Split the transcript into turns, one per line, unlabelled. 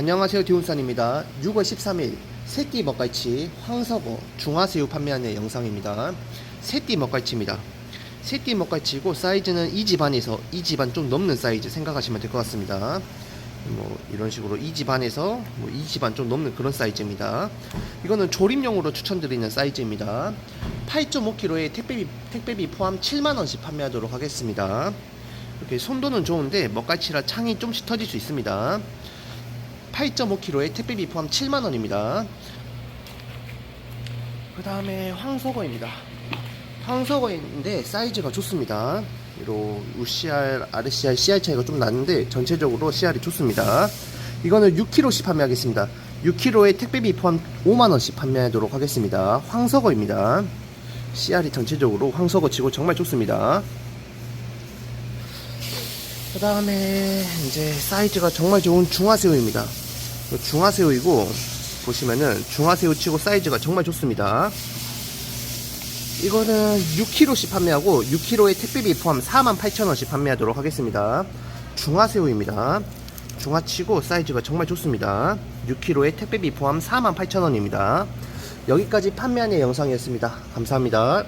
안녕하세요 디운산입니다. 6월 13일 새띠 먹갈치 황석어 중화새우 판매하는 영상입니다. 새띠 먹갈치입니다. 새띠 먹갈치고 사이즈는 이 집안에서 이 집안 좀 넘는 사이즈 생각하시면 될 것 같습니다. 뭐 이런 식으로 이 집안에서 뭐이 집안 좀 넘는 그런 사이즈입니다. 이거는 조림용으로 추천드리는 사이즈입니다. 8.5kg에 택배비, 택배비 포함 7만원씩 판매하도록 하겠습니다. 이렇게 손도는 좋은데 먹갈치라 창이 좀씩 터질 수 있습니다 8.5kg에 택배비 포함 7만원입니다. 그 다음에 황석어입니다. 황석어인데 사이즈가 좋습니다. 이로 UCR, RCR, CR 차이가 좀 나는데 전체적으로 CR이 좋습니다. 이거는 6kg씩 판매하겠습니다. 6kg에 택배비 포함 5만원씩 판매하도록 하겠습니다. 황석어입니다. CR이 전체적으로 황석어 치고 정말 좋습니다. 그 다음에 이제 사이즈가 정말 좋은 중화새우입니다. 중화새우이고 보시면은 중화새우 치고 사이즈가 정말 좋습니다. 이거는 6kg씩 판매하고 6kg에 택배비 포함 48,000원씩 판매하도록 하겠습니다. 중화새우입니다. 중화치고 사이즈가 정말 좋습니다. 6kg에 택배비 포함 48,000원입니다. 여기까지 판매하는 영상이었습니다. 감사합니다.